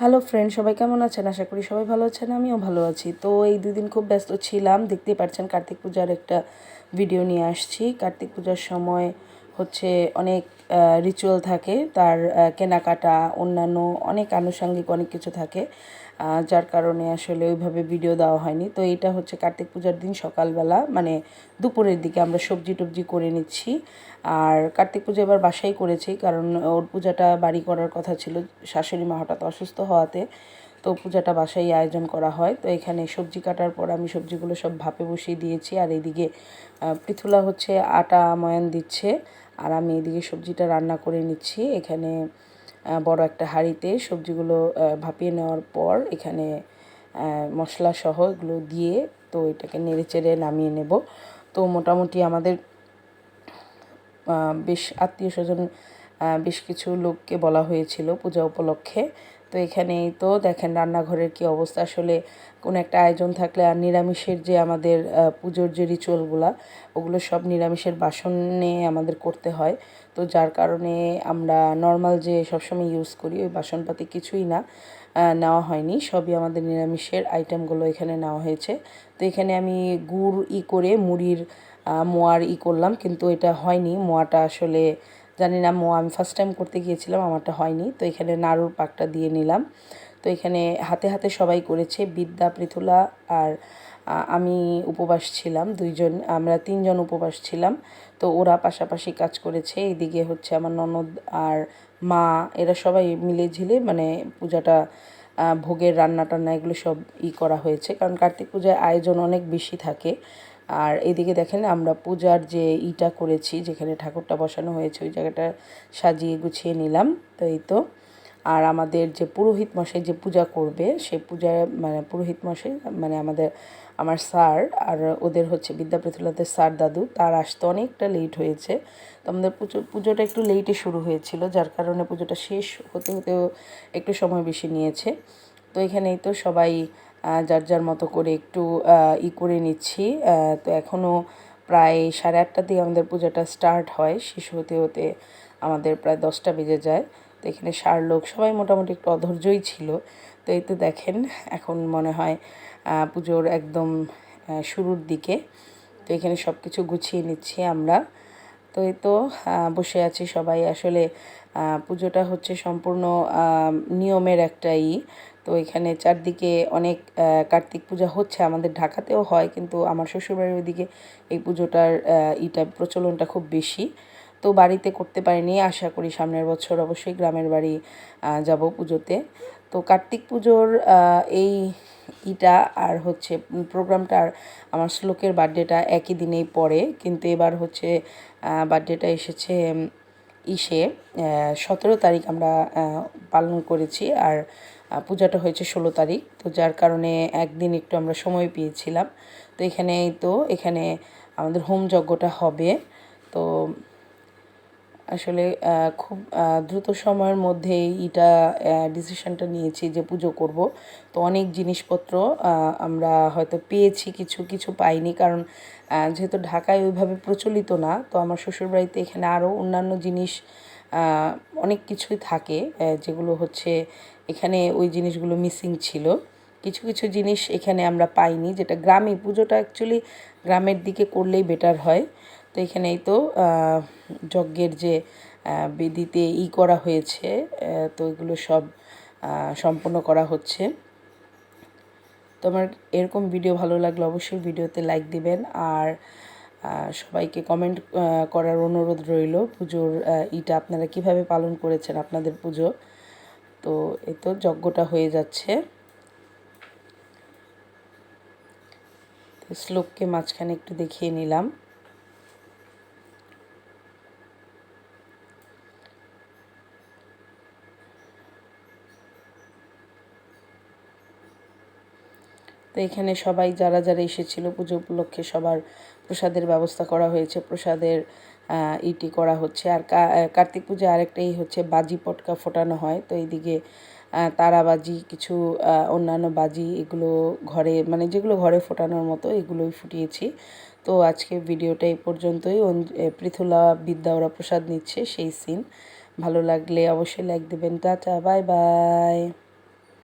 Hello friend সবাই কেমন আছেন? আশা করি সবাই ভালো আছেন, আমিও ভালো আছি। তো এই দুদিন খুব ব্যস্ত ছিলাম, দেখতেই পারছেন কার্তিক পূজার একটা ভিডিও নিয়ে আসছি। কার্তিক পূজার সময় হচ্ছে অনেক রিচুয়াল থাকে। তার কেনাকাটা, অন্যান্য অনেক আনুষঙ্গিক অনেক কিছু থাকে। যার কারণে আসলে ওইভাবে ভিডিও দেওয়া হয়নি। তো এটা হচ্ছে কার্তিক পূজার দিন সকালবেলা। মানে দুপুরের দিকে আমরা সবজি টবজি করে নিচ্ছি। আর কার্তিক পুজো এবার বাসাই করেছি। কারণ ওর পূজাটা বাড়ি করার কথা ছিল। শাশুড়ি মা হঠাৎ অসুস্থ হওয়াতে তো পূজাটা বাসায় আয়োজন করা হয়। তো এখানে সবজি কাটার পর আমি সবজিগুলো সব ভাপে বসিয়ে দিয়েছি। আর এইদিকে পৃথুলা হচ্ছে আটা ময়ান দিচ্ছে। আর আমি এদিকে সবজিটা রান্না করে নিচ্ছি। এখানে বড় একটা হাঁড়িতে সবজিগুলো ভাপিয়ে নেওয়ার পর এখানে মশলা সহ এগুলো দিয়ে তো এটাকে নেড়ে চেড়ে নামিয়ে নেব। তো মোটামুটি আমাদের বেশ আত্মীয় স্বজন বেশ কিছু লোককে বলা হয়েছিল পূজা উপলক্ষে। তো এখানেই তো দেখেন রান্নাঘরের কি অবস্থা। আসলে কোনো একটা আয়োজন থাকলে আর নিরামিষের যে আমাদের পুজোর যে রিচুয়ালগুলা ওগুলো সব নিরামিষের বাসনে আমাদের করতে হয়। তো যার কারণে আমরা নর্মাল যে সবসময় ইউজ করি, ওই বাসনপাতি কিছুই না নেওয়া হয়নি। সবই আমাদের নিরামিষের আইটেমগুলো এখানে নেওয়া হয়েছে। তো এখানে আমি গুড় ই করে মুড়ির মোয়ার ই করলাম, কিন্তু এটা হয়নি। মোয়াটা আসলে জানি না মোয়া আমি ফার্স্ট টাইম করতে গিয়েছিলাম, আমারটা হয়নি। তো এখানে নাড়ুর পাকটা দিয়ে নিলাম। তো এখানে হাতে হাতে সবাই করেছে, বিদ্যা, পৃথুলা আর আমি উপবাস ছিলাম, দুইজন, আমরা তিনজন উপবাস ছিলাম। তো ওরা পাশাপাশি কাজ করেছে, এইদিকে হচ্ছে আমার ননদ আর মা, এরা সবাই মিলে ঝিলে মানে পূজাটা ভোগের রান্না টান্না এগুলো সব ই করা হয়েছে। কারণ কার্তিক পূজায় আয়োজন অনেক বেশি থাকে। আর এদিকে দেখেন আমরা পূজার যে ইটা করেছি, যেখানে ঠাকুরটা বসানো হয়েছে, ওই জায়গাটা সাজিয়ে গুছিয়ে নিলাম তো এই তো? আর আমাদের যে পুরোহিত মশাই যে পূজা করবে সে পূজা মানে পুরোহিত মশাই মানে আমাদের, আমার স্যার আর ওদের হচ্ছে বিদ্যাপৃথুলাদের স্যার দাদু, তার আসতে অনেকটা লেট হয়েছে। তো আমাদের পুজো, পুজোটা একটু লেটে শুরু হয়েছিল, যার কারণে পুজোটা শেষ হতে হতেও একটু সময় বেশি নিয়েছে। তো এখানেই তো সবাই যার যার মতো করে একটু ই করে নিচ্ছি। তো এখনও প্রায় সাড়ে আটটা দিয়ে আমাদের পূজাটা স্টার্ট হয়। শেষ হতে হতে আমাদের প্রায় দশটা বেজে যায়। তো এখানে সার লোক, সবাই মোটামুটি একটু অধৈর্যই ছিল। তো এই তো দেখেন, এখন মনে হয় পুজোর একদম শুরুর দিকে। তো এখানে সব কিছু গুছিয়ে নিচ্ছি আমরা। তো এই তো বসে আছি সবাই। আসলে পুজোটা হচ্ছে সম্পূর্ণ নিয়মের একটা ই তো এখানে চারদিকে অনেক কার্তিক পূজা হচ্ছে, আমাদের ঢাকাতেও হয়, কিন্তু আমার শ্বশুরবাড়ির ওইদিকে এই পুজোটার ইটা প্রচলনটা খুব বেশি। তো বাড়িতে করতে পারিনি, আশা করি সামনের বছর অবশ্যই গ্রামের বাড়ি যাব পুজোতে। তো কার্তিক পুজোর এই ইটা আর হচ্ছে প্রোগ্রামটা আর আমার শ্লোকের বার্থডেটা একই দিনেই পড়ে, কিন্তু এবার হচ্ছে বার্থডেটা এসেছে ইসে সতেরো তারিখ আমরা পালন করেছি। আর পূজাটা হয়েছে ষোলো তারিখ। তো যার কারণে একদিন একটু আমরা সময় পেয়েছিলাম। তো এখানে এই তো, এখানে আমাদের হোম যজ্ঞটা হবে। তো আসলে খুব দ্রুত সময়ের মধ্যেই এটা ডিসিশনটা নিয়েছি যে পুজো করব। তো অনেক জিনিসপত্র আমরা হয়তো পেয়েছি, কিছু কিছু পাইনি। কারণ যেহেতু ঢাকায় ওইভাবে প্রচলিত না, তো আমার শ্বশুরবাড়িতে এখানে আরও অন্যান্য জিনিস অনেক কিছুই থাকে যেগুলো হচ্ছে এখানে ওই জিনিসগুলো মিসিং ছিল। কিছু কিছু জিনিস এখানে আমরা পাইনি, যেটা গ্রামে, পুজোটা অ্যাকচুয়ালি গ্রামের দিকে করলেই বেটার হয়। তো এখানে এই তো যজ্ঞের যে বেদিতে ই করা হয়েছে তো এগুলো সব সম্পন্ন করা হচ্ছে। তো আমার এরকম ভিডিও ভালো লাগলে অবশ্যই ভিডিওতে লাইক দিবেন। আর সবাইকে কমেন্ট করার অনুরোধ রইল, পুজোর ইটা আপনারা কীভাবে পালন করেছেন আপনাদের পুজো। তো এই তো যজ্ঞটা হয়ে যাচ্ছে। শ্লোককে মাঝখানে একটু দেখিয়ে নিলাম। তো এখানে সবাই যারা যারা এসেছিল পুজো উপলক্ষে সবার প্রসাদের ব্যবস্থা করা হয়েছে। প্রসাদের ইটি করা হচ্ছে। আর কার্তিক পূজা আরেকটাই হচ্ছে বাজি পটকা ফোটানো হয়। তো এইদিকে তারাবাজি, কিছু অন্যান্য বাজি এগুলো ঘরে মানে যেগুলো ঘরে ফোটানোর মতো এগুলোই ফুটিয়েছি। তো আজকে ভিডিওটা এই পর্যন্তই। পৃথুলা বিদ্যা ওরা প্রসাদ নিচ্ছে, সেই সিন ভালো লাগলে অবশ্যই লাইক দেবেন। Tata bye bye